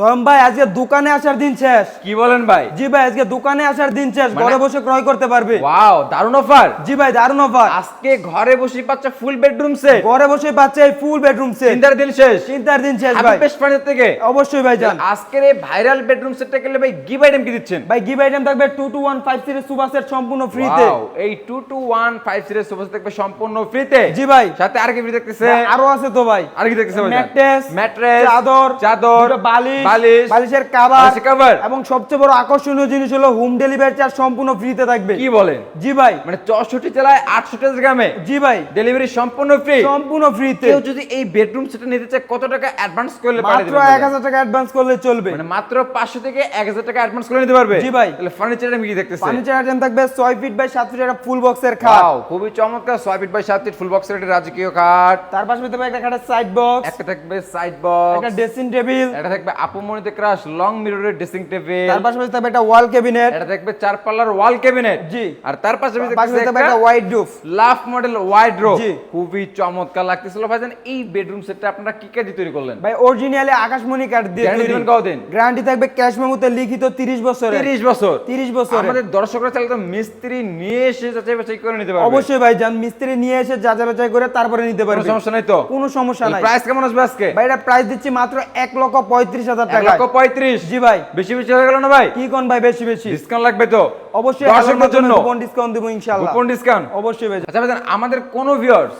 তয়ম ভাই আজকে দোকানে আসার দিন শেষ। কি বলেন ভাই? জি ভাই আজকে দোকানে আসার দিন শেষ। মানে- ঘরে বসে ক্রয় করতে পারবে। ওয়াও দারুণ অফার জি ভাই দারুণ অফার আজকে ঘরে বসে পাচ্ছে ফুল বেডরুম সেট ঘরে বসে পাচ্ছে এই ফুল বেডরুম সেট চিন্তার দিন শেষ। চিন্তার দিন শেষ ভাই। হাবিব ফার্নিচার থেকে। অবশ্যই ভাই যান। আজকের এই ভাইরাল বেডরুম সেটটা গেলে ভাই গিভ আইটেম কি দিচ্ছেন? ভাই গিভ আইটেম থাকবে two two one five series super set সম্পূর্ণ ফ্রিতে এই 2215 সিরিজ সোফা থাকবে সম্পূর্ণ ফ্রিতে জি ভাই। সাথে আর কি ফ্রি দেখতেছে। আরও আছে তো ভাই। আর কি দেখতেছে ভাই ম্যাট্রেস ম্যাট্রেস চাদর চাদর বালিশ বালিশ বালিশের কাভার বালিশের এবং সবচেয়ে বড় আকর্ষণীয় জিনিস হলো হোম ডেলিভারি চার্জ সম্পূর্ণ ফ্রিতে থাকবে। কি বলেন? জি ভাই। মানে 64 জেলায় 68 গ্রামে জি ভাই। ডেলিভারি সম্পূর্ণ ফ্রি সম্পূর্ণ ফ্রিতে কেউ যদি এই বেডরুম সেটটা নিতে চায় কত টাকা অ্যাডভান্স করলে পারে মাত্র এক হাজার টাকা অ্যাডভান্স করলে চলবে। মানে মাত্র 500 থেকে 1000 টাকা অ্যাডভান্স করে নিতে পারবে? জি ভাই। তাহলে ফার্নিচার আমি কি দেখতেছি? ফার্নিচার আইটেম থাকবে ছয় ফিট বাই সাত ফিট একটা ফুল বক্সের খাট। খুবই চমৎকার 6 ফিট বাই 7 ফিট ফুল বক্সের একটা রাজকীয় কাঠ তার পাশে থাকবে একটা খাটের সাইড বক্স একটা থাকবে সাইড বক্স একটা ড্রেসিং টেবিল এটা থাকবে আপুমনিতে ক্রাশ লং মিররের ড্রেসিং টেবিল তার পাশে থাকবে একটা ওয়াল ক্যাবিনেট এটা থাকবে চার পাল্লার ওয়াল ক্যাবিনেট জি। আর তার পাশে পাশে থাকবে একটা wide roof love model wide rho জি। খুবই চমৎকার লাগতেছিল ভাইজান। এই বেডরুম সেটটা আপনারা কি কাজে তৈরি করলেন? ভাই অরিজিনালি আকাশমণি কাঠ দিয়ে তৈরি। কতদিন? গ্যারান্টি থাকবে ক্যাশ মেমোতে লিখিত 30 বছরের। 30 বছর। 30 বছরের। আমাদের দর্শকরা চাইলে তো মিস্ত্রি নিয়ে এসে যাচাই বাছাই করে নিতে পারবে। অবশ্যই ভাই যান মিস্ত্রি নিয়ে এসে যাচাই বাছাই করে তারপরে নিতে কোনো সমস্যা নাই তো? কোনো সমস্যা নাই। প্রাইস কেমন আসবে আজকে? ভাই এটা প্রাইস দিচ্ছি মাত্র এক লক্ষ পঁয়ত্রিশ হাজার এক টাকা লক্ষ পঁয়ত্রিশ। জি ভাই। বেশি বেশি হয়ে গেল না ভাই? কি কোন ভাই বেশি বেশি? ডিসকাউন্ট লাগবে তো? অবশ্যই দর্শকদের জন্য। কোন ডিসকাউন্ট দেবো ইনশাআল্লাহ। কুপন ডিসকাউন্ট অবশ্যই আচ্ছা আমাদের কোনো ভিউয়ার্স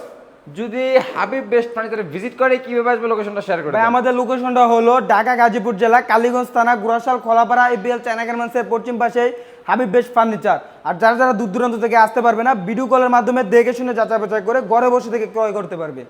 যদি হাবিব বেস্ট ফার্নিচারে ভিজিট করে কীভাবে আসবে লোকেশনটা শেয়ার করে ভাই আমাদের লোকেশনটা হলো ঢাকা গাজীপুর জেলা কালীগঞ্জ থানা গুরাশাল খোলাপাড়া এবিএল চায়না গার্মেন্টসের পশ্চিম পাশে হাবিব বেস্ট ফার্নিচার আর যারা যারা দূর দূরান্ত থেকে আসতে পারবে না ভিডিও কলের মাধ্যমে দেখে শুনে যাচাই বাছাই করে ঘরে বসে থেকে ক্রয় করতে পারবে।